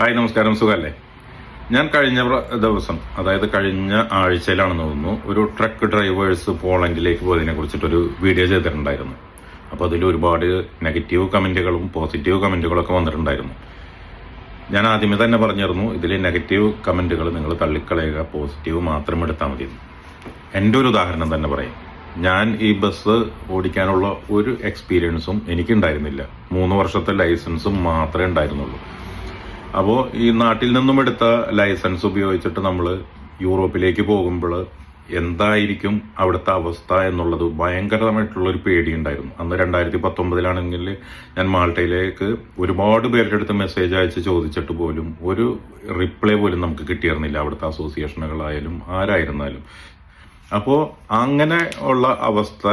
Hi നമസ്കാരം. സുഖല്ലേ? ഞാൻ കഴിഞ്ഞ ദിവസം അതായത് കഴിഞ്ഞ ആഴ്ചയിലാണെന്ന് തോന്നുന്നു ഒരു ട്രക്ക് ഡ്രൈവേഴ്സ് പോളണ്ടിലേക്ക് പോയതിനെ കുറിച്ചിട്ടൊരു വീഡിയോ ചെയ്തിട്ടുണ്ടായിരുന്നു. അപ്പോൾ അതിൽ ഒരുപാട് നെഗറ്റീവ് കമന്റുകളും പോസിറ്റീവ് കമന്റുകളൊക്കെ വന്നിട്ടുണ്ടായിരുന്നു. ഞാൻ ആദ്യമേ തന്നെ പറഞ്ഞിരുന്നു ഇതിൽ നെഗറ്റീവ് കമന്റുകൾ നിങ്ങൾ തള്ളിക്കളയുക പോസിറ്റീവ് മാത്രം എടുത്താൽ മതി. എന്റെ ഒരു ഉദാഹരണം തന്നെ പറയും. ഞാൻ ഈ ബസ് ഓടിക്കാനുള്ള ഒരു എക്സ്പീരിയൻസും എനിക്കുണ്ടായിരുന്നില്ല. മൂന്ന് വർഷത്തെ ലൈസൻസും മാത്രമേ ഉണ്ടായിരുന്നുള്ളൂ. അപ്പോൾ ഈ നാട്ടിൽ നിന്നും എടുത്ത ലൈസൻസ് ഉപയോഗിച്ചിട്ട് നമ്മൾ യൂറോപ്പിലേക്ക് പോകുമ്പോൾ എന്തായിരിക്കും അവിടുത്തെ അവസ്ഥ എന്നുള്ളത് ഭയങ്കരമായിട്ടുള്ള ഒരു പേടിയുണ്ടായിരുന്നു. അന്ന് രണ്ടായിരത്തി പത്തൊമ്പതിലാണെങ്കിൽ ഞാൻ മാൾട്ടയിലേക്ക് ഒരുപാട് പേരുടെ അടുത്ത് മെസ്സേജ് അയച്ച് ചോദിച്ചിട്ട് പോലും ഒരു റിപ്ലൈ പോലും നമുക്ക് കിട്ടിയിരുന്നില്ല അവിടുത്തെ അസോസിയേഷനുകളായാലും ആരായിരുന്നാലും. അപ്പോൾ അങ്ങനെ ഉള്ള അവസ്ഥ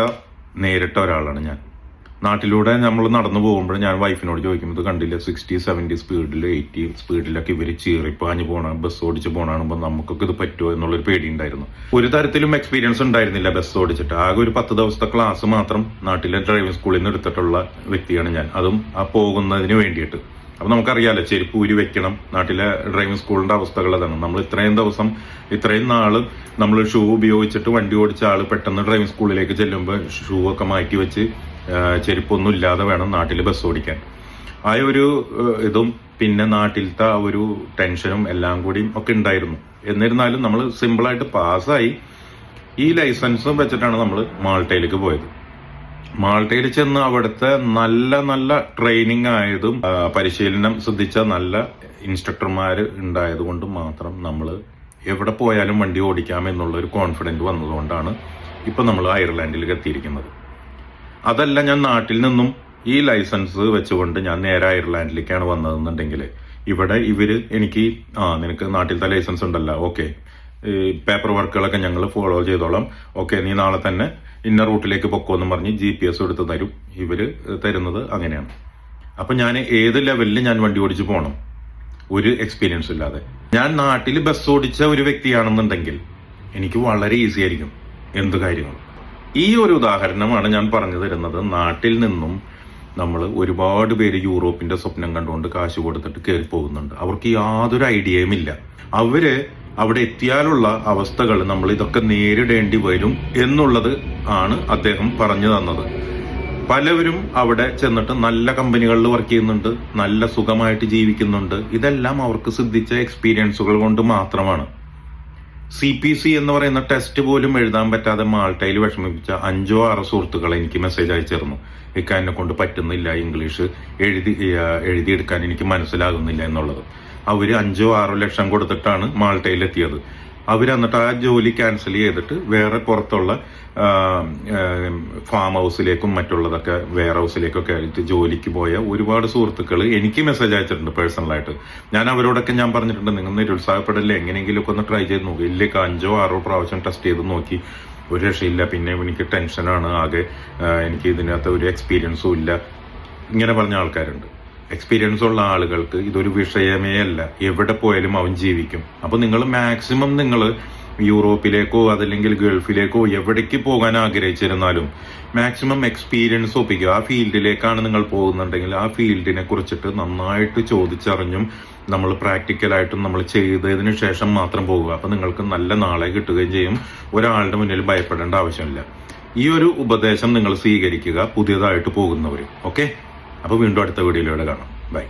നേരിട്ട ഒരാളാണ് ഞാൻ. നാട്ടിലൂടെ നമ്മൾ നടന്നു പോകുമ്പോൾ ഞാൻ വൈഫിനോട് ചോദിക്കും ഇത് കണ്ടില്ല? സിക്സ്റ്റി സെവന്റി സ്പീഡിൽ എയ്റ്റി സ്പീഡിലൊക്കെ ഇവർ ചീറിപ്പാഞ്ഞ് പോകണം ബസ് ഓടിച്ച് പോണാണുമ്പോൾ നമുക്കൊക്കെ ഇത് പറ്റുമോ എന്നുള്ളൊരു പേടി ഉണ്ടായിരുന്നു ഒരു തരത്തിലും എക്സ്പീരിയൻസ് ഉണ്ടായിരുന്നില്ല ബസ് ഓടിച്ചിട്ട്. ആകെ ഒരു പത്ത് ദിവസത്തെ ക്ലാസ് മാത്രം നാട്ടിലെ ഡ്രൈവിംഗ് സ്കൂളിൽ നിന്ന് എടുത്തിട്ടുള്ള വ്യക്തിയാണ് ഞാൻ. അതും ആ പോകുന്നതിന് വേണ്ടിയിട്ട്. അപ്പൊ നമുക്കറിയാലോ ചെരുപ്പ് ഊരി വെക്കണം. നാട്ടിലെ ഡ്രൈവിംഗ് സ്കൂളിന്റെ അവസ്ഥകൾ അതാണ്. നമ്മൾ ഇത്രയും ദിവസം ഇത്രയും നാൾ നമ്മൾ ഷൂ ഉപയോഗിച്ചിട്ട് വണ്ടി ഓടിച്ച ആൾ പെട്ടെന്ന് ഡ്രൈവിംഗ് സ്കൂളിലേക്ക് ചെല്ലുമ്പോൾ ഷൂ ഒക്കെ മാറ്റി വെച്ച് ചെരുപ്പൊന്നും ഇല്ലാതെ വേണം നാട്ടിൽ ബസ് ഓടിക്കാൻ. ആ ഒരു ഇതും പിന്നെ നാട്ടിലത്തെ ആ ഒരു ടെൻഷനും എല്ലാം കൂടിയും ഒക്കെ ഉണ്ടായിരുന്നു. എന്നിരുന്നാലും നമ്മൾ സിമ്പിളായിട്ട് പാസ്സായി ഈ ലൈസൻസും വെച്ചിട്ടാണ് നമ്മൾ മാൾട്ടയിലേക്ക് പോയത്. മാൾട്ടയിൽ ചെന്ന് അവിടുത്തെ നല്ല നല്ല ട്രെയിനിങ് ആയതും പരിശീലനം ശ്രദ്ധിച്ച നല്ല ഇൻസ്ട്രക്ടർമാർ ഉണ്ടായത് കൊണ്ട് മാത്രം നമ്മൾ എവിടെ പോയാലും വണ്ടി ഓടിക്കാം ഒരു കോൺഫിഡന്റ് വന്നതുകൊണ്ടാണ് ഇപ്പം നമ്മൾ അയർലാൻഡിലേക്ക് എത്തിയിരിക്കുന്നത്. അതല്ല ഞാൻ നാട്ടിൽ നിന്നും ഈ ലൈസൻസ് വെച്ചുകൊണ്ട് ഞാൻ നേരെ അയർലാൻഡിലേക്കാണ് വന്നതെന്നുണ്ടെങ്കിൽ ഇവിടെ ഇവർ എനിക്ക് ആ നിനക്ക് നാട്ടിലത്തെ ലൈസൻസ് ഉണ്ടല്ലോ ഓക്കെ. പേപ്പർ വർക്കുകളൊക്കെ ഞങ്ങൾ ഫോളോ ചെയ്തോളാം. ഓക്കെ നീ നാളെ തന്നെ ഇന്ന റൂട്ടിലേക്ക് പൊക്കോന്ന് പറഞ്ഞ് ജി പി എസ് എടുത്ത് തരും. ഇവർ തരുന്നത് അങ്ങനെയാണ്. അപ്പൊ ഞാൻ ഏത് ലെവലിൽ ഞാൻ വണ്ടി ഓടിച്ച് പോകണം ഒരു എക്സ്പീരിയൻസ് ഇല്ലാതെ. ഞാൻ നാട്ടിൽ ബസ് ഓടിച്ച ഒരു വ്യക്തിയാണെന്നുണ്ടെങ്കിൽ എനിക്ക് വളരെ ഈസി ആയിരിക്കും. എന്ത് കാര്യങ്ങളും. ഈ ഒരു ഉദാഹരണമാണ് ഞാൻ പറഞ്ഞു തരുന്നത്. നാട്ടിൽ നിന്നും നമ്മൾ ഒരുപാട് പേര് യൂറോപ്പിന്റെ സ്വപ്നം കണ്ടുകൊണ്ട് കാശ് കൊടുത്തിട്ട് കയറി പോകുന്നുണ്ട്. അവർക്ക് യാതൊരു ഐഡിയയും ഇല്ല. അവർ അവിടെ എത്തിയാലുള്ള അവസ്ഥകൾ നമ്മൾ ഇതൊക്കെ നേരിടേണ്ടി വരും എന്നുള്ളത് ആണ് അദ്ദേഹം പറഞ്ഞു തന്നത്. പലവരും അവിടെ ചെന്നിട്ട് നല്ല കമ്പനികളിൽ വർക്ക് ചെയ്യുന്നുണ്ട് നല്ല സുഖമായിട്ട് ജീവിക്കുന്നുണ്ട്. ഇതെല്ലാം അവർക്ക് സിദ്ധിച്ച എക്സ്പീരിയൻസുകൾ കൊണ്ട് മാത്രമാണ്. സി പി സി എന്ന് പറയുന്ന ടെസ്റ്റ് പോലും എഴുതാൻ പറ്റാതെ മാൾട്ടയിൽ വിഷമിപ്പിച്ച അഞ്ചോ ആറോ സുഹൃത്തുക്കൾ എനിക്ക് മെസ്സേജ് അയച്ചിരുന്നു. ഇക്ക എന്നെ കൊണ്ട് പറ്റുന്നില്ല ഇംഗ്ലീഷ് എഴുതി എഴുതിയെടുക്കാൻ എനിക്ക് മനസ്സിലാകുന്നില്ല എന്നുള്ളത്. അവർ അഞ്ചോ ആറോ ലക്ഷം കൊടുത്തിട്ടാണ് മാൾട്ടയിൽ എത്തിയത് അവർ എന്നിട്ട് ആ ജോലി ക്യാൻസൽ ചെയ്തിട്ട് വേറെ പുറത്തുള്ള ഫാം ഹൗസിലേക്കും മറ്റുള്ളതൊക്കെ വെയർ ഹൗസിലേക്കൊക്കെ ആയിട്ട് ജോലിക്ക് പോയ ഒരുപാട് സുഹൃത്തുക്കൾ എനിക്ക് മെസ്സേജ് അയച്ചിട്ടുണ്ട് പേഴ്സണലായിട്ട് ഞാൻ അവരോടൊക്കെ ഞാൻ പറഞ്ഞിട്ടുണ്ട് നിങ്ങൾ നിരുത്സാഹപ്പെടല്ലേ? എങ്ങനെയെങ്കിലുമൊക്കെ ഒന്ന് ട്രൈ ചെയ്ത് നോക്കി. ഇല്ലേക്ക് അഞ്ചോ ആറോ പ്രാവശ്യം ടെസ്റ്റ് ചെയ്ത് നോക്കി. ഒരു രക്ഷയില്ല. പിന്നെ എനിക്ക് ടെൻഷനാണ് ആകെ എനിക്ക് ഇതിനകത്ത് ഒരു എക്സ്പീരിയൻസും ഇല്ല. ഇങ്ങനെ പറഞ്ഞ ആൾക്കാരുണ്ട്. എക്സ്പീരിയൻസ് ഉള്ള ആളുകൾക്ക് ഇതൊരു വിഷയമേ അല്ല. എവിടെ പോയാലും അവൻ ജീവിക്കും. അപ്പൊ നിങ്ങൾ മാക്സിമം നിങ്ങൾ യൂറോപ്പിലേക്കോ അതല്ലെങ്കിൽ ഗൾഫിലേക്കോ എവിടേക്ക് പോകാൻ ആഗ്രഹിച്ചിരുന്നാലും മാക്സിമം എക്സ്പീരിയൻസ് ഒപ്പിക്കുക. ആ ഫീൽഡിലേക്കാണ് നിങ്ങൾ പോകുന്നുണ്ടെങ്കിൽ ആ ഫീൽഡിനെ കുറിച്ചിട്ട് നന്നായിട്ട് ചോദിച്ചറിഞ്ഞും നമ്മൾ പ്രാക്ടിക്കലായിട്ടും നമ്മൾ ചെയ്തതിന് ശേഷം മാത്രം പോകുക. അപ്പൊ നിങ്ങൾക്ക് നല്ല നാളെ കിട്ടുകയും ചെയ്യും. ഒരാളുടെ മുന്നിൽ ഭയപ്പെടേണ്ട ആവശ്യമില്ല. ഈ ഒരു ഉപദേശം നിങ്ങൾ സ്വീകരിക്കുക. പുതിയതായിട്ട് പോകുന്നവർ ഓക്കെ അപ്പോൾ വീണ്ടും അടുത്ത വീഡിയോയിലൂടെ കാണാം. ബൈ.